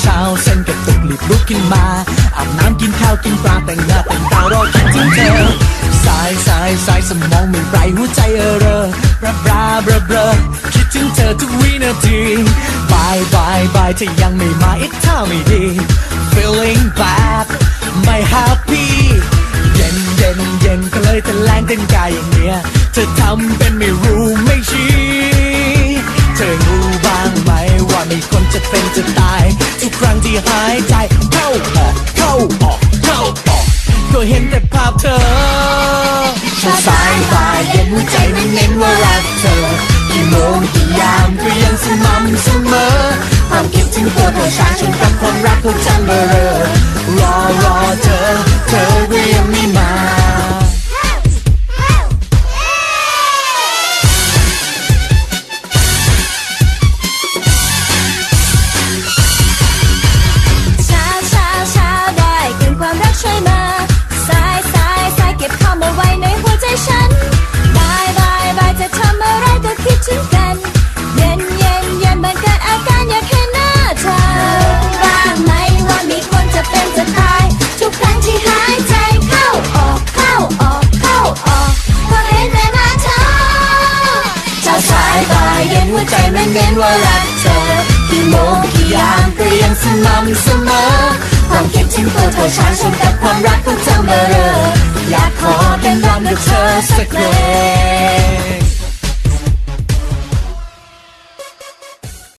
เช้าเส้นกระตุกรีบลุกขึ้นมาอาบน้ำกินข้าวกินปลาแต่งหน้าแต่งตารอคิดถึงเธอสายสายสายสมองไม่ไรหัวใจเออเรอรบราเบลเบลคิดถึงเธอทุกวินาทีบายบายบายถ้ายังไม่มาอีกท่าไม่ดี feeling bad ไม่ happy เย็นเย็นเย็นก็เลยจะแรงเต้นกายอย่างเนี้ยเธอทำเป็นไม่รู้ไม่ชี้ จะเป็นจะตาย ทุกครั้งที่หายใจ เข้าออกเข้าออกเข้าออกก็เห็นแต่ภาพเธอฉันสายตายเย็นหัวใจไม่เน้นว่ารักเธอกี่โมงกี่ยามก็ยังสม่ำเสมอความคิดถึงเธอเธอชาชนกับความรักของฉันเบอร์รอรอาสายบายเย็นหัวใจไม่เน้นว่ารักเธอกี่โมงกี่ยามก็ยังสม่ำเสมอความคิดถึงตัวเธอช้าชนกับความรักของเธอเมื่อเรออยากขอเป็นรันกับเธอสักเพลง